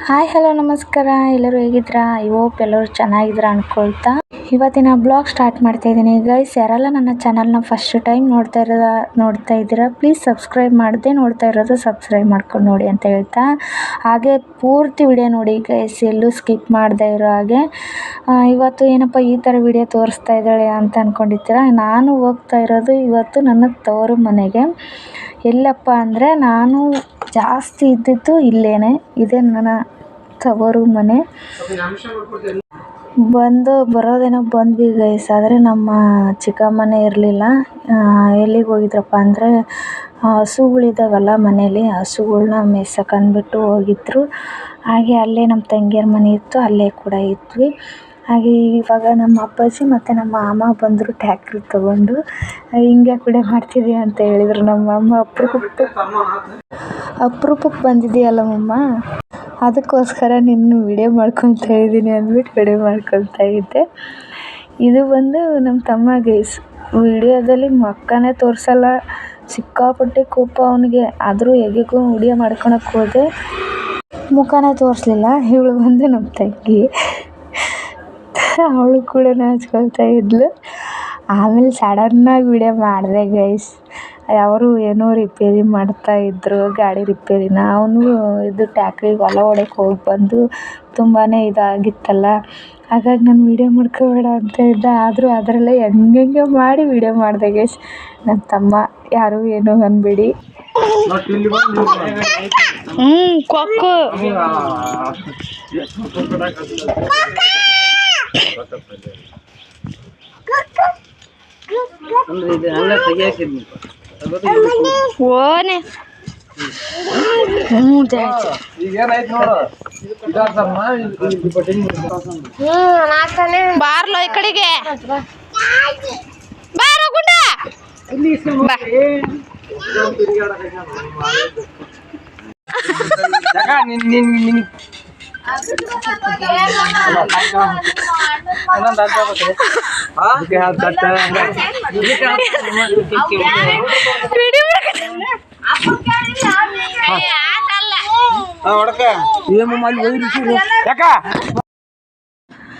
Hi, hello, ನಮಸ್ಕಾರ. ಎಲ್ಲರೂ ಹೇಗಿದ್ದೀರಾ? ಐ ಹೋಪ್ ಎಲ್ಲರೂ ಚೆನ್ನಾಗಿದ್ದೀರಾ ಅಂದ್ಕೊಳ್ತಾ ಇವತ್ತಿನ ಬ್ಲಾಗ್ ಸ್ಟಾರ್ಟ್ ಮಾಡ್ತಾ ಇದ್ದೀನಿ. ಗೈಸ್ ಯಾರೆಲ್ಲ ನನ್ನ ಚಾನಲ್ನ ಫಸ್ಟ್ ಟೈಮ್ ನೋಡ್ತಾ ಇರೋ ನೋಡ್ತಾ ಇದ್ದೀರಾ ಪ್ಲೀಸ್ ಸಬ್ಸ್ಕ್ರೈಬ್ ಮಾಡದೆ ನೋಡ್ತಾ ಇರೋದು ಸಬ್ಸ್ಕ್ರೈಬ್ ಮಾಡ್ಕೊಂಡು ನೋಡಿ ಅಂತ ಹೇಳ್ತಾ. ಹಾಗೆ ಪೂರ್ತಿ ವಿಡಿಯೋ ನೋಡಿ ಗೈಸ್ ಎಲ್ಲೂ ಸ್ಕಿಪ್ ಮಾಡದೇ ಇರೋ ಹಾಗೆ. ಇವತ್ತು ಏನಪ್ಪ ಈ ಥರ ವಿಡಿಯೋ ತೋರಿಸ್ತಾ ಇದ್ದಾಳೆ ಅಂತ ಅಂದ್ಕೊಂಡಿರ್ತೀರ ನಾನು ಹೋಗ್ತಾ ಇರೋದು ಇವತ್ತು ನನ್ನ ತವರು ಮನೆಗೆ. ಎಲ್ಲಪ್ಪ ಅಂದರೆ ನಾನು ಜಾಸ್ತಿ ಇದ್ದಿದ್ದು ಇಲ್ಲೇನೆ. ಇದೇ ನನ್ನ ತವರು ಮನೆ. ಬಂದು ಬರೋದೇನೋ ಬಂದ್ವಿ ಗೈಸ್ ಆದರೆ ನಮ್ಮ ಚಿಕ್ಕಮ್ಮನೇ ಇರಲಿಲ್ಲ. ಎಲ್ಲಿಗೆ ಹೋಗಿದ್ರಪ್ಪ ಅಂದರೆ ಹಸುಗಳಿದ್ದಾವಲ್ಲ ಮನೇಲಿ, ಹಸುಗಳ್ನ ಮೇಯ್ಸಕ್ಕೆ ಅಂದ್ಬಿಟ್ಟು ಹೋಗಿದ್ರು. ಹಾಗೆ ಅಲ್ಲೇ ನಮ್ಮ ತಂಗಿಯರ ಮನೆ ಇತ್ತು, ಅಲ್ಲೇ ಕೂಡ ಇದ್ವಿ. ಹಾಗೆ ಇವಾಗ ನಮ್ಮ ಅಪ್ಪಾಜಿ ಮತ್ತು ನಮ್ಮ ಮಾಮ ಬಂದರು ಟ್ಯಾಕ್ಟ್ರಿ ತಗೊಂಡು. ಹಿಂಗೆ ಕೂಡ ಮಾಡ್ತಿದ್ದೀಯ ಅಂತ ಹೇಳಿದರು ನಮ್ಮ ಅಮ್ಮ ಅಪರೂಪಕ್ಕೆ ಅಪ್ರೂಪಕ್ಕೆ ಬಂದಿದ್ದೀಯಲ್ಲ ಮಮ್ಮ? ಅದಕ್ಕೋಸ್ಕರ ನಿನ್ನ ವಿಡಿಯೋ ಮಾಡ್ಕೊತಾ ಇದ್ದೀನಿ ಅಂದ್ಬಿಟ್ಟು ವಿಡಿಯೋ ಮಾಡ್ಕೊಳ್ತಾ ಇದ್ದೆ. ಇದು ಬಂದು ನಮ್ಮ ತಮ್ಮ ಗೈಸ್. ವಿಡಿಯೋದಲ್ಲಿ ಮಕ್ಕನೇ ತೋರಿಸಲ್ಲ. ಸಿಕ್ಕಾಪಟ್ಟೆ ಕೋಪ ಅವನಿಗೆ. ಆದರೂ ಹೇಗೂ ವಿಡಿಯೋ ಮಾಡ್ಕೊಳಕ್ಕೆ ಹೋದೆ. ಮುಖನೇ ತೋರಿಸ್ಲಿಲ್ಲ. ಇವಳು ಬಂದು ನಮ್ಮ ತಂಗಿ. ಅವಳು ಕೂಡ ನಾಚ್ಕೊಳ್ತಾ ಇದ್ಲು. ಆಮೇಲೆ ಸಡನ್ನಾಗಿ ವಿಡಿಯೋ ಮಾಡಿದೆ ಗೈಸ್. ಅವರು ಏನೋ ರಿಪೇರಿ ಮಾಡ್ತಾ ಇದ್ದರು ಗಾಡಿ ರಿಪೇರಿನ ಅವನು ಇದು ಟ್ಯಾಕ್ರಿಗೆ ಹೊಲ ಹೊಡೆಯೋಕೆ ಹೋಗಿ ಬಂದು ತುಂಬಾ ಇದಾಗಿತ್ತಲ್ಲ. ಹಾಗಾಗಿ ನಾನು ವಿಡಿಯೋ ಮಾಡ್ಕೋಬೇಡ ಅಂತ ಇದ್ದೆ ಆದರೂ ಅದರಲ್ಲೇ ಹೆಂಗೆಂಗೋ ಮಾಡಿ ವಿಡಿಯೋ ಮಾಡಿದೆ ಗೈಸ್ ನನ್ನ ತಮ್ಮ ಯಾರು ಏನೂ ಅನ್ಬೇಡಿ. ಹ್ಞೂ ಕೊಕ್ಕು. ಅಲ್ಲ ಹ್ಞೂ ಜಾಸ್ತಿ ಬಾರ್ಲೋ ಈ ಕಡೆಗೆ. ಬಾರೋ ಗುಂಡ. ಬಾ. ವಿಡಿಯೋ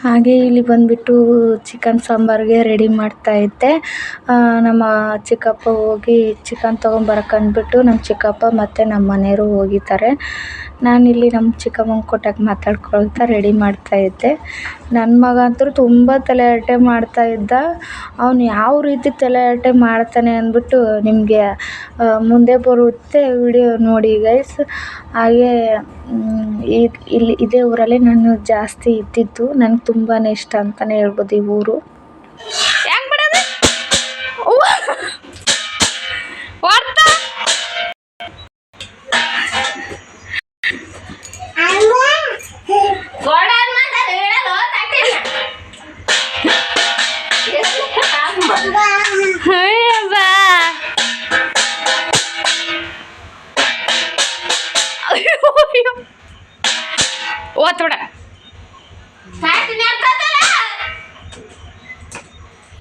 ಹಾಗೆ ಇಲ್ಲಿ ಬಂದ್ಬಿಟ್ಟು ಚಿಕನ್ ಸಾಂಬಾರ್ಗೆ ರೆಡಿ ಮಾಡ್ತಾ ಇದ್ದೆ. ನಮ್ಮ ಚಿಕ್ಕಪ್ಪ ಹೋಗಿ ಚಿಕನ್ ತೊಗೊಂಬರಕ್ಕೆ ಅಂದ್ಬಿಟ್ಟು ನಮ್ಮ ಚಿಕ್ಕಪ್ಪ ಮತ್ತು ನಮ್ಮ ಮನೆಯವರು ಹೋಗಿದ್ದಾರೆ. ನಾನಿಲ್ಲಿ ನಮ್ಮ ಚಿಕ್ಕಮ್ಮಂಗೆ ಕೊಟ್ಟಾಗ ಮಾತಾಡ್ಕೊಳ್ತಾ ರೆಡಿ ಮಾಡ್ತಾ ಇದ್ದೆ. ನನ್ನ ಮಗ ಅಂತೂ ತುಂಬ ಮಾಡ್ತಾ ಇದ್ದ. ಅವನು ಯಾವ ರೀತಿ ತಲೆಹರಟೆ ಮಾಡ್ತಾನೆ ಅಂದ್ಬಿಟ್ಟು ನಿಮಗೆ ಮುಂದೆ ಬರುತ್ತೆ ವಿಡಿಯೋ ನೋಡಿ ಗೈಸ್ ಹಾಗೆ ಇಲ್ಲಿ ಇದೇ ಊರಲ್ಲಿ ನಾನು ಜಾಸ್ತಿ ಇದ್ದಿದ್ದು. ನನಗೆ ತುಂಬಾ ಇಷ್ಟ ಅಂತಲೇ ಹೇಳ್ಬೋದು ಈ ಊರು. ಓತ್ ಬಿಡ.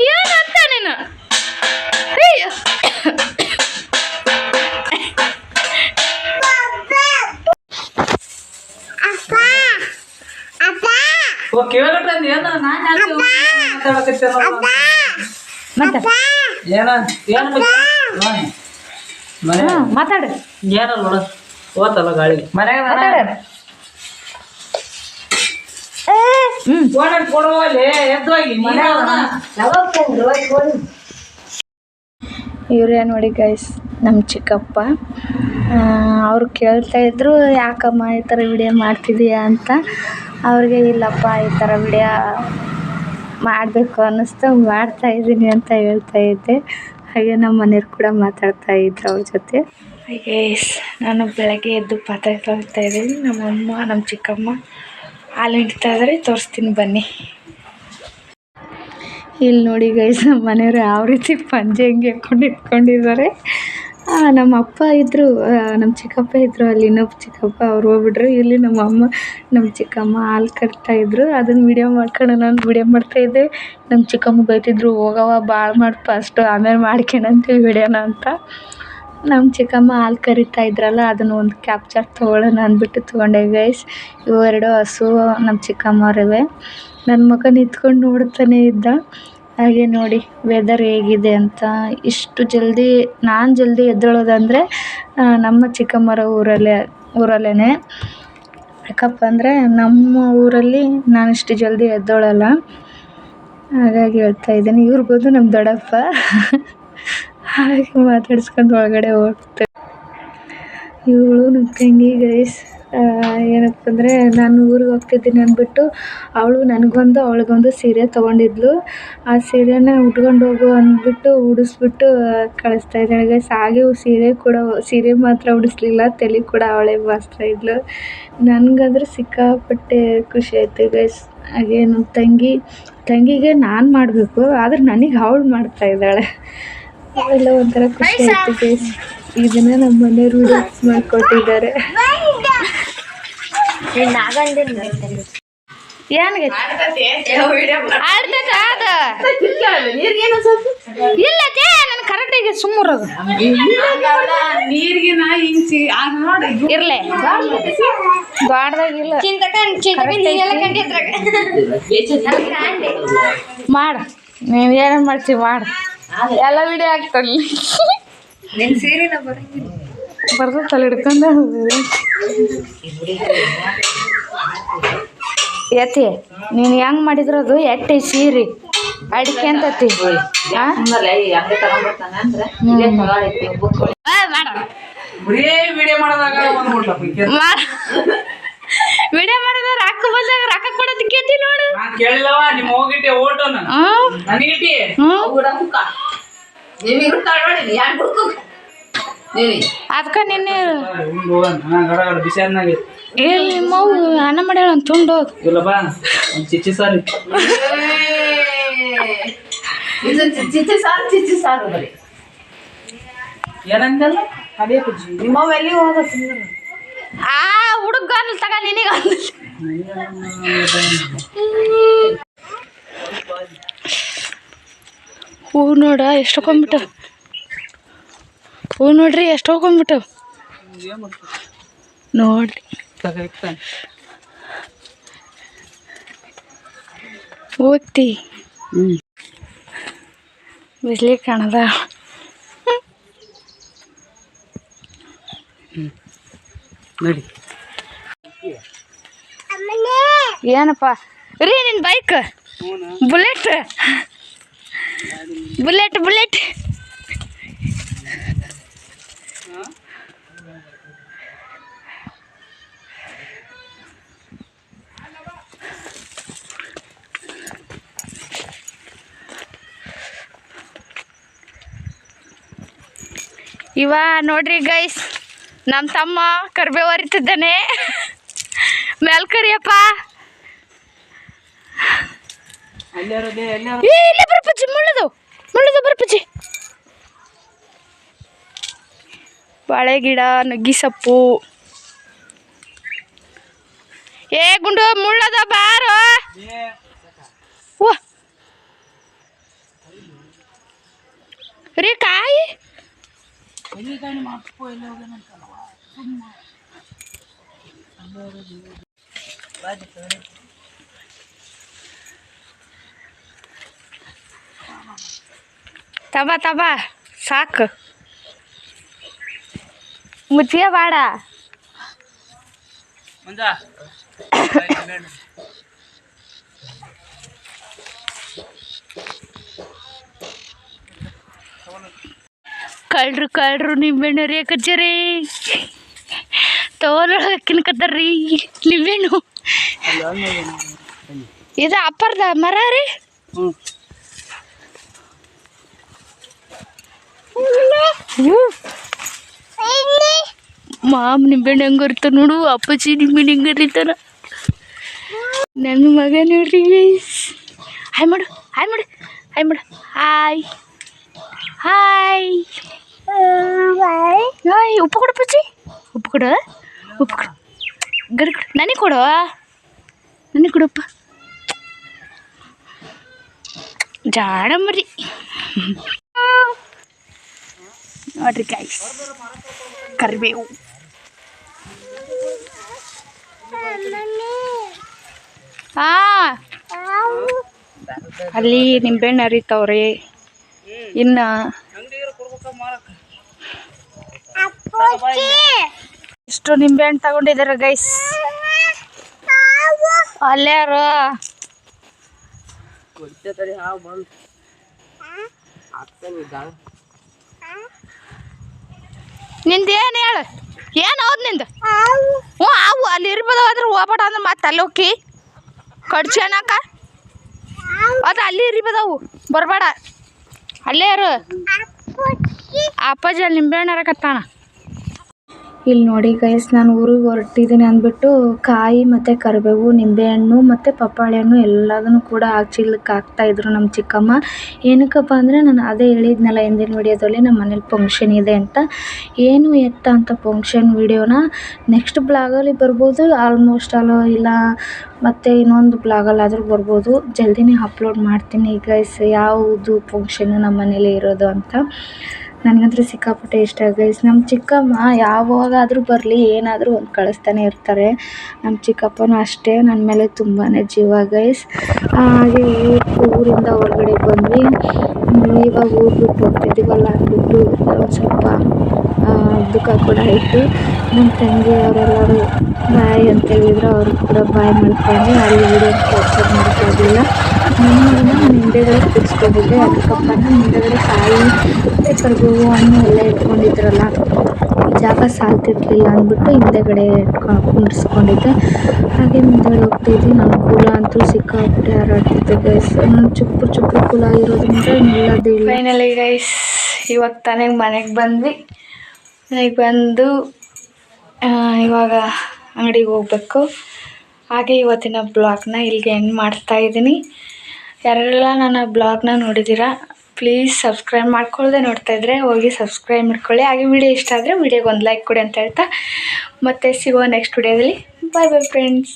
ಏನಂತ ನೀನು? ಮಾತಾಡು. ಏನಲ್ಲ ಗಾಳಿಗೆ ಮನ್ಯಾಗ ಫೋನ್ ಕೊಡುವಲ್ಲಿ ಎದ್ದೋಗಿ ಇವರೇ ನೋಡಿ ಗೈಸ್ ನಮ್ಮ ಚಿಕ್ಕಪ್ಪ. ಅವ್ರು ಕೇಳ್ತಾ ಇದ್ರು ಯಾಕಮ್ಮ ಈ ಥರ ವಿಡಿಯೋ ಮಾಡ್ತಿದೀಯಾ ಅಂತ. ಅವ್ರಿಗೆ ಇಲ್ಲಪ್ಪ ಈ ಥರ ವಿಡಿಯೋ ಮಾಡಬೇಕು ಅನ್ನಿಸ್ತು. ಮಾಡ್ತಾ ಇದ್ದೀನಿ ಅಂತ ಹೇಳ್ತಾ ಇದ್ದೆ. ಹಾಗೆ ನಮ್ಮ ಮನೆಯವ್ರು ಕೂಡ ಮಾತಾಡ್ತಾ ಇದ್ರು ಅವ್ರ ಜೊತೆ. ಗೈಸ್ ನಾನು ಬೆಳಗ್ಗೆ ಎದ್ದು ಪಾತ್ರೆ ತೊಳಿತಾ ಇದ್ದೀನಿ. ನಮ್ಮಮ್ಮ ನಮ್ಮ ಚಿಕ್ಕಮ್ಮ ಹಾಲು ಹಿಂಡ್ತಾ ಇದ್ದಾರೆ ತೋರಿಸ್ತೀನಿ ಬನ್ನಿ. ಇಲ್ಲಿ ನೋಡಿ ಗೈಸ್ ನಮ್ಮ ಮನೆಯವರು ಯಾವ ರೀತಿ ಪಂಜೆ ಹಂಗೆ ಹಾಕೊಂಡು ಇಟ್ಕೊಂಡಿದ್ದಾರೆ. ನಮ್ಮ ಅಪ್ಪ ಇದ್ದರು ನಮ್ಮ ಚಿಕ್ಕಪ್ಪ ಇದ್ದರು ಅಲ್ಲಿ ಇನ್ನೊಬ್ಬ ಚಿಕ್ಕಪ್ಪ ಅವ್ರು ಹೋಗ್ಬಿಟ್ರು. ಇಲ್ಲಿ ನಮ್ಮ ಅಮ್ಮ, ನಮ್ಮ ಚಿಕ್ಕಮ್ಮ ಹಾಲು ಕಟ್ತಾ ಇದ್ದರು ಅದನ್ನು ವಿಡಿಯೋ ಮಾಡ್ಕೊಂಡು ನಾನು ವಿಡಿಯೋ ಮಾಡ್ತಾಯಿದ್ದೆ ನಮ್ಮ ಚಿಕ್ಕಮ್ಮ ಬೈತಿದ್ರು, ಹೋಗವ್ವ ಭಾಳ ಮಾಡಿ ಫಸ್ಟು ಆಮೇಲೆ ಮಾಡ್ಕೊಳಂತೀವಿ ವೀಡಿಯೋನ ಅಂತ. ನಮ್ಮ ಚಿಕ್ಕಮ್ಮ ಹಾಲು ಕರಿತಾ ಇದ್ರಲ್ಲ, ಅದನ್ನು ಒಂದು ಕ್ಯಾಪ್ಚರ್ ತೊಗೊಳ್ಳೋಣ ಅಂದ್ಬಿಟ್ಟು ತೊಗೊಂಡೆ ಗೈಸ್ ಇವೆರಡು ಹಸು, ನಮ್ಮ ಚಿಕ್ಕಮ್ಮವ್ರಿವೆ. ನನ್ನ ಮಗ ನಿಂತ್ಕೊಂಡು ನೋಡ್ತಾನೆ ಇದ್ದ. ಹಾಗೆ ನೋಡಿ ವೆದರ್ ಹೇಗಿದೆ ಅಂತ. ಇಷ್ಟು ಜಲ್ದಿ, ನಾನು ಜಲ್ದಿ ಎದ್ದೇಳೋದಂದರೆ ನಮ್ಮ ಚಿಕ್ಕಮ್ಮರ ಊರಲ್ಲೇ ಊರಲ್ಲೇ ಯಾಕಪ್ಪ ಅಂದರೆ, ನಮ್ಮ ಊರಲ್ಲಿ ನಾನು ಇಷ್ಟು ಜಲ್ದಿ ಎದ್ದೇಳಲ್ಲ. ಹಾಗಾಗಿ ಹೇಳ್ತಾ ಇದ್ದೀನಿ. ಬಂದು ನಮ್ಮ ದೊಡ್ಡಪ್ಪ. ಹಾಗೆ ಮಾತಾಡ್ಸ್ಕೊಂಡು ಒಳಗಡೆ ಹೋಗ್ತಾರೆ ಇವಳು ನಮ್ಮ ತಂಗಿ ಗೈಸ್ ಏನಪ್ಪ ಅಂದರೆ ನಾನು ಊರಿಗೆ ಹೋಗ್ತಿದ್ದೀನಿ ಅಂದ್ಬಿಟ್ಟು ಅವಳು ನನಗೊಂದು, ಅವಳಿಗೊಂದು ಸೀರೆ ತೊಗೊಂಡಿದ್ಲು. ಆ ಸೀರೆನ ಉಟ್ಕೊಂಡು ಹೋಗು ಅಂದ್ಬಿಟ್ಟು ಉಡಿಸ್ಬಿಟ್ಟು ಕಳಿಸ್ತಾ ಇದ್ದಾಳೆ ಗೈಸ್ ಹಾಗೆ ಸೀರೆ ಕೂಡ, ಸೀರೆ ಮಾತ್ರ ಉಡಿಸ್ಲಿಲ್ಲ, ತಲೆ ಕೂಡ ಅವಳೇ ಬಾಚ್ತಾ ಇದ್ಲು. ನನಗಾದ್ರೆ ಸಿಕ್ಕಾಪಟ್ಟೆ ಖುಷಿ ಆಯಿತು ಗೈಸ್ ಹಾಗೆ ನಮ್ಮ ತಂಗಿ, ತಂಗಿಗೆ ನಾನು ಮಾಡಬೇಕು, ಆದರೆ ನನಗೆ ಅವಳು ಮಾಡ್ತಾ ಇದ್ದಾಳೆ. ಅವೆಲ್ಲ ಒಂಥರ ಖುಷಿ ಆಯಿತು ಗೈಸ್ ಇದನ್ನ ನಮ್ಮ ಮನೆಯವರು ವಿಡಿಯೋ ಮಾಡಿಕೊಟ್ಟಿದ್ದಾರೆ. ಇಲ್ಲ ತೇ ನಾನು ಕರೆಕ್ಟಾಗಿ ಸುಮ್ಮರದು ನೀರ್ಗಿನ ಇಂಚಿ ಆಗ ನೋಡಿ ಇರ್ಲೆ ಗಾಡ್ದಾಗಿಲ್ಲ ಮಾಡ. ನೀನು ಏನೇನು ಮಾಡ್ತೀವಿ ಮಾಡು. ಎಲ್ಲ ವಿಡಿಯೋ ಹಿಡ್ಕೊಂಡ. ಎತ್ತಿ ನೀನು ಹೆಂಗ್ ಮಾಡಿದ್ರದು? ಎಟ್ಟಿ ಸೀರೆ? ಅಡಿಕೆ ಅಂತತಿ. ಮಾಡ. ವಿಡಿಯೋ ಮಾಡಿದ್ರೆ ರೊಕ್ಕ ಬಂದಾಗ ರೊಕ್ಕ ಕೊಡೋದು ಕೇತಿ ನೋಡು. ನಾನ್ ಕೇಳಿಲ್ಲವ ನಿಮ್ ಹೋಗಿಟ್ಟೆ ಓಟು ನಾನು. ಹ್ಮ್ ನನಗಿಟ್ಟಿ ಹ್ಮ್ ನೀನು ಅದಕ್ಕೆ ನಿನ್ನೆ ಇಲ್ಲಿ ಮಗು ಅನ್ನ ಮಾಡ್ಯಾಳ ಅಂತ ತುಂಡು ಹೋಗು. ಇಲ್ಲ ಬಾ ಒಂದ್ ಚಿಚ್ಚಿ ಸಾರಿ. ಚಿಚ್ಚಿ ಸಾರು ಚಿಚ್ಚಿ ಸಾರು ಬರೀ. ಏನಂದಲ್ಲ? ಅದೇ ಪೂಜಿ ನಿಮ್ಮ ಎಲ್ಲಿ ಹೋದ? ಆ ಹುಡುಗ ತಗ ನಿನಗ ಹೂ ನೋಡ, ಎಷ್ಟು ಹೋಗ್ಬಿಟ್ಟು ಹೂ ನೋಡ್ರಿ, ಎಷ್ಟು ಹೋಗ್ಬಿಟ್ಟು ನೋಡ್ರಿ ಓದ್ತಿ ಬಿಸ್ಲಿ ಕಾಣದ. ನಡಿ. ಏನಪ್ಪ? ರೀ ನಿನ್ನ ಬೈಕ್ ಬುಲೆಟ್ ಬುಲೆಟ್ ಬುಲೆಟ್ ಇವ ನೋಡ್ರಿ ಗೈಸ್ ನಮ್ಮ ತಮ್ಮ ಕರ್ಬೇವು ಹರಿತಿದ್ದಾನೆ ಮೇಲ್ ಕರಿಯಪ್ಪ. ಇಲ್ಲೇ ಬರ್ಪಚ್ಚಿ ಮುಳ್ಳದು ಮುಳ್ಳದು ಬರ್ಪಚ್ಚಿ ಬಾಳೆ ಗಿಡ ನುಗ್ಗಿ ಸೊಪ್ಪು. ಏ ಗುಂಡು ಮುಳ್ಳದ ಬಾರೋ. ರೀ ಕಾಯಿ. ತಬ ತಬಾ ಸಾಕು. ಮುಚ್ಚಿಗೆ ಬೇಡ. ಕಳ್ರು ಕಳ್ರು ನಿಂಬೆಹಣ್ಣು ರೀ ಕಚ್ಚರಿ ತೋಲೊಳಗೆ ತಿನ್ಕತ್ತಾರ್ರಿ ನಿಂಬೆಹಣ್ಣು ಇದು ಅಪ್ಪರ್ದ ಮರ ರೀ? ಹ್ಮ್ ಹ್ಞೂ. ಮಾಮ್ ನಿಂಬೆಹಣ್ಣು ಹೆಂಗೆ ಇರ್ತಾವ ನೋಡು ಅಪ್ಪಾಜಿ ನಿಂಬೆಹಣ್ಣು ಹೆಂಗೆ ಇರ್ತಾನ ನನ್ನ ಮಗ ನೋಡ್ರಿ ಹಾಯ್ ಮಾಡು ಹಾಯ್ ಮಾಡು ಹಾಯ್ ಮಾಡು. ಹಾಯ್ ಹಾಯ್ ಹಾಯ್ ಉಪ್ಪು ಕೊಡು ಪಚ್ಚಿ ಉಪ್ಪು ಕೊಡು ಉಪ್ಪು ಕೊಡು ಗಡಿ. ಕೊಡು ನನಗೆ ಕೊಡು. ನನಗೆ ಕೊಡಪ್ಪ. ಜಾಡ ಮರಿ ನೋಡ್ರಿ ಕಾಯಿ ಕರಿಬೇವು. ಹಾ ಅಲ್ಲಿ ನಿಂಬೆಹಣ್ಣು ಅರಿತಾವ್ರಿ ಇನ್ನ ಇಷ್ಟು ನಿಂಬೆಹಣ್ಣು ತಗೊಂಡಿದ್ದಾರೆ ಗೈಸ್ ಅಲ್ಲಾರು ಯಾರು ಕುಡಿತೈತರಿ ಹಾವು ಬಂದು ಆಗ್ತಾನೆ ಗಾಳ ನಿಂದ ಏನು ಹೇಳು? ಏನು ಹೌದು ನಿಂದು? ಹ್ಞೂ, ಅವು ಅಲ್ಲಿ ಇರ್ಬೋದು ಅಂದ್ರೆ ಹೋಗ್ಬೇಡ ಅಂದ್ರೆ ಮತ್ತೆ ಅಲ್ಲಿ ಹೋಗಿ ಕಡ್ಚಿ ಅನ್ನಕ. ಅದು ಅಲ್ಲಿ ಇರಿಬೋದವು ಬರಬೇಡ. ಅಲ್ಲೇ ಅಪ್ಪಾಜಿ ಅಲ್ಲಿ ನಿಂಬೆ ಹಣ್ಣು ಹರಕತ್ತಾನ ಇಲ್ಲಿ ನೋಡಿ ಗೈಸ್ ನಾನು ಊರಿಗೆ ಹೊರಟಿದ್ದೀನಿ ಅಂದ್ಬಿಟ್ಟು ಕಾಯಿ ಮತ್ತು ಕರಿಬೇವು, ನಿಂಬೆಹಣ್ಣು ಮತ್ತು ಪಪ್ಪಾಳಿ ಹಣ್ಣು ಎಲ್ಲದನ್ನು ಕೂಡ ಹಾಕ್ಚಿಲ್ಲಕ್ಕೆ ಹಾಕ್ತಾಯಿದ್ರು ನಮ್ಮ ಚಿಕ್ಕಮ್ಮ. ಏನಕ್ಕಪ್ಪ ಅಂದರೆ ನಾನು ಅದೇ ಹೇಳಿದ್ನಲ್ಲ ಹಿಂದಿನ ವಿಡಿಯೋದಲ್ಲಿ ನಮ್ಮ ಮನೇಲಿ ಫಂಕ್ಷನ್ ಇದೆ ಅಂತ. ಏನು ಎತ್ತ ಅಂತ ಫಂಕ್ಷನ್ ವಿಡಿಯೋನ ನೆಕ್ಸ್ಟ್ ಬ್ಲಾಗಲ್ಲಿ ಬರ್ಬೋದು ಆಲ್ಮೋಸ್ಟ್ ಆಲೋ ಇಲ್ಲ ಮತ್ತು ಇನ್ನೊಂದು ಬ್ಲಾಗಲ್ಲಾದರೂ ಬರ್ಬೋದು. ಜಲ್ದಿನೇ ಅಪ್ಲೋಡ್ ಮಾಡ್ತೀನಿ ಗೈಸ್ ಯಾವುದು ಫಂಕ್ಷನ್ ನಮ್ಮ ಮನೇಲಿ ಇರೋದು ಅಂತ. ನನಗಂತೂ ಸಿಕ್ಕಾಪಟ್ಟೆ ಇಷ್ಟ ಗೈಸ್. ನಮ್ಮ ಚಿಕ್ಕಮ್ಮ ಯಾವಾಗಾದರೂ ಬರಲಿ, ಏನಾದರೂ ಒಂದು ಕಳಿಸ್ತಾನೆ ಇರ್ತಾರೆ. ನಮ್ಮ ಚಿಕ್ಕಪ್ಪನೂ ಅಷ್ಟೇ ನನ್ನ ಮೇಲೆ ತುಂಬಾ ಜೀವ ಗೈಸ್. ಹಾಗೆ ಊರಿಂದ ಹೊರಗಡೆ ಬಂದ್ವಿ. ಇವಾಗ ಊರು ಬಿಟ್ಟು ಹೋಗ್ತಿದ್ದೀವಲ್ಲ ಅಂದ್ಬಿಟ್ಟು ಒಂದು ಸ್ವಲ್ಪ ದುಃಖ ಕೂಡ ಆಯಿತು ನಮ್ಮ ತಂಗಿ ಅವರೆಲ್ಲರೂ ಬಾಯ್ ಅಂತ ಹೇಳಿದ್ರು, ಅವರು ಕೂಡ ಬಾಯ್ ಮಾಡ್ಕೊಂಡು ಅಲ್ಲಿ ವಿಡಿಯೋ ಕ್ಯಾಪ್ಚರ್ ಮಾಡೋಕ್ಕಾಗಲಿಲ್ಲ ನಾನು ಹಿಂದೆಗಡೆ ಕೂರಿಸ್ಕೊಂಡಿದ್ದೆ. ಅದಕ್ಕಪ್ಪ ನಮ್ಮ ಹಿಂದೆಗಡೆ ಕಾಯಿ ಮತ್ತು ಕರಿಬೇವು ಹಣ್ಣು ಎಲ್ಲ ಇಟ್ಕೊಂಡಿದ್ರಲ್ಲ, ಜಾಗ ಸಾಲ್ತಿರ್ಲಿಲ್ಲ ಅಂದ್ಬಿಟ್ಟು ಹಿಂದೆಗಡೆ ಇಟ್ಕೊಂಡು ಕುಂಡಿಸ್ಕೊಂಡಿದ್ದೆ ಹಾಗೆ ಮುಂದೆಗಡೆ ಹೋಗ್ತಿದ್ವಿ ನಮ್ಮ ಕುಲ ಅಂತೂ ಸಿಕ್ಕಾಪಟ್ಟೆ ಹಾರಾಡ್ತಿದ್ದೆ ಗೈಸ್ ಚುಪ್ಪು ಚುಪ್ಪು ಕುಲ ಇರೋದ್ರಿಂದ ನಿಲ್ಲೋದೇ ಇಲ್ಲ. ಫೈನಲಿ ಗೈಸ್ ಇವತ್ತು ತಾನೇ ಮನೆಗೆ ಬಂದ್ವಿ. ಮನೆಗೆ ಬಂದು ಇವಾಗ ಅಂಗಡಿಗೆ ಹೋಗ್ಬೇಕು. ಹಾಗೆ ಇವತ್ತಿನ ಬ್ಲಾಗ್ನ ಇಲ್ಲಿಗೆ ಎಂಡ್ ಮಾಡ್ತಾ ಇದ್ದೀನಿ. ಯಾರೆಲ್ಲ ನನ್ನ ಬ್ಲಾಗ್ನ ನೋಡಿದ್ದೀರಾ, ಪ್ಲೀಸ್ ಸಬ್ಸ್ಕ್ರೈಬ್ ಮಾಡ್ಕೊಳ್ಳದೆ ನೋಡ್ತಾ ಇದ್ದರೆ ಹೋಗಿ ಸಬ್ಸ್ಕ್ರೈಬ್ ಮಾಡ್ಕೊಳ್ಳಿ. ಹಾಗೆ ವಿಡಿಯೋ ಇಷ್ಟ ಆದರೆ ವಿಡಿಯೋಗೆ ಒಂದು ಲೈಕ್ ಕೊಡಿ ಅಂತ ಹೇಳ್ತಾ, ಮತ್ತೆ ಸಿಗೋ ನೆಕ್ಸ್ಟ್ ವಿಡಿಯೋದಲ್ಲಿ ಬಾಯ್ ಬಾಯ್ ಫ್ರೆಂಡ್ಸ್